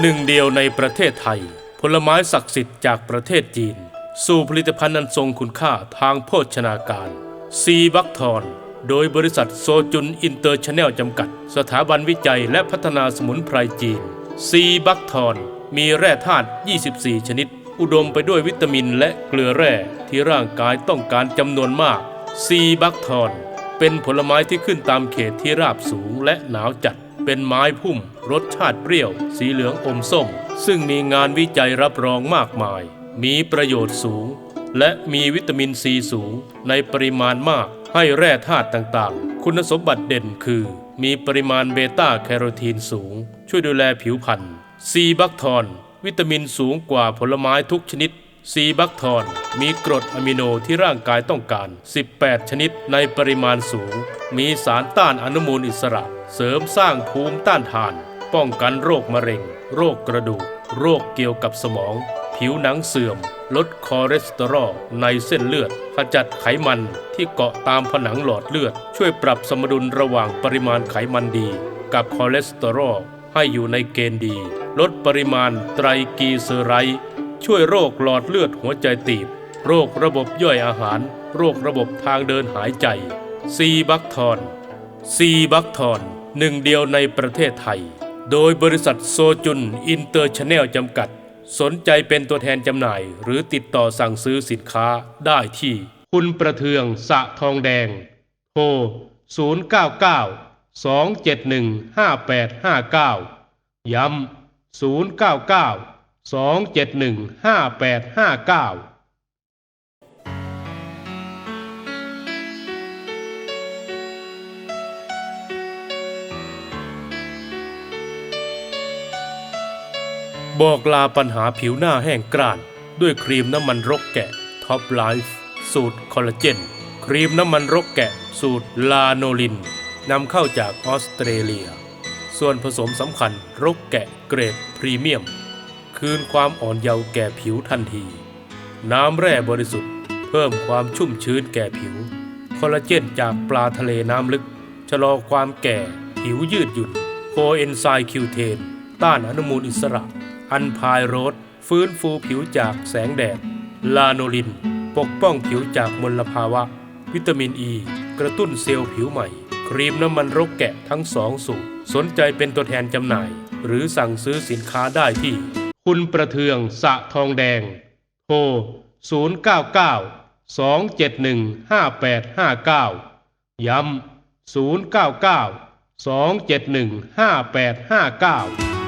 หนึ่งเดียวในประเทศไทย ผลไม้ศักดิ์สิทธิ์จากประเทศจีน สู่ผลิตภัณฑ์อันทรงคุณค่าทางโภชนาการ ซีบักทอน โดยบริษัทโซจุนอินเตอร์ชแนลจำกัด สถาบันวิจัยและพัฒนาสมุนไพรจีน ซีบักทอน มีแร่ธาตุ 24 ชนิด อุดมไปด้วยวิตามินและเกลือแร่ที่ร่างกายต้องการจำนวนมาก ซีบักทอน เป็นผลไม้ที่ขึ้นตามเขตที่ราบสูงและหนาวจัด เป็นไม้พุ่ม รสชาติเปรี้ยว สีเหลืองอมส้ม ซึ่งมีงานวิจัยรับรองมากมาย มีประโยชน์สูง และมีวิตามินซีสูง ในปริมาณมากให้แร่ธาตุต่างๆ คุณสมบัติเด่นคือ มีปริมาณเบต้าแคโรทีนสูง ช่วยดูแลผิวพรรณซีบักทอน วิตามินสูงกว่าผลไม้ทุกชนิดซีบักทอนมีกรดอะมิโนที่ร่างกายต้องการ 18 ชนิดในปริมาณสูง มีสารต้านอนุมูลอิสระ เสริมสร้างภูมิต้านทาน ป้องกันโรคมะเร็ง โรคกระดูก โรคเกี่ยวกับสมอง ผิวหนังเสื่อม ลดคอเลสเตอรอลในเส้นเลือด ขจัดไขมันที่เกาะตามผนังหลอดเลือด ช่วยปรับสมดุลระหว่างปริมาณไขมันดี กับคอเลสเตอรอลให้อยู่ในเกณฑ์ดี ลดปริมาณไตรกลีเซอไรด์ช่วยโรคหลอดเลือดหัวใจตีบ โรคระบบย่อยอาหาร โรคระบบทางเดินหายใจ ซีบักทอน ซีบักทอน หนึ่งเดียวในประเทศไทย โดยบริษัทโซจุนอินเตอร์ชแนลจำกัด สนใจเป็นตัวแทนจำหน่าย หรือติดต่อสั่งซื้อสินค้าได้ที่ คุณประเทืองสะทองแดง โทร 099 271 5859 ย้ำ 099 271 5859 บอกลาปัญหาผิวหน้าแห้งกร้าน ด้วยครีมน้ำมันรกแกะท็อปไลฟ์สูตรคอลลาเจน ครีมน้ำมันรกแกะสูตรลาโนลินนำเข้าจากออสเตรเลีย ส่วนผสมสำคัญรกแกะเกรดพรีเมียม คืนความอ่อนเยาว์แก่ผิวทันที น้ำแร่บริสุทธิ์ เพิ่มความชุ่มชื้นแก่ผิว คอลลาเจนจากปลาทะเลน้ำลึก ชะลอความแก่ ผิวยืดหยุ่นโคเอนไซม์คิวเทน ต้านอนุมูลอิสระ อันพายโรสฟื้นฟูผิวจากแสงแดด ลาโนลิน ปกป้องผิวจากมลภาวะ วิตามินอ e, ีกระตุ้นเซลล์ผิวใหม่ ครีมน้ำมันรกแกะทั้งสองสูตรสนใจเป็นตัวแทนจำหน่าย หรือสั่งซื้อสินค้าได้ที่ คุณประเทืองสะทองแดง โทร 099 271 5859 ย้ำ099 271 5859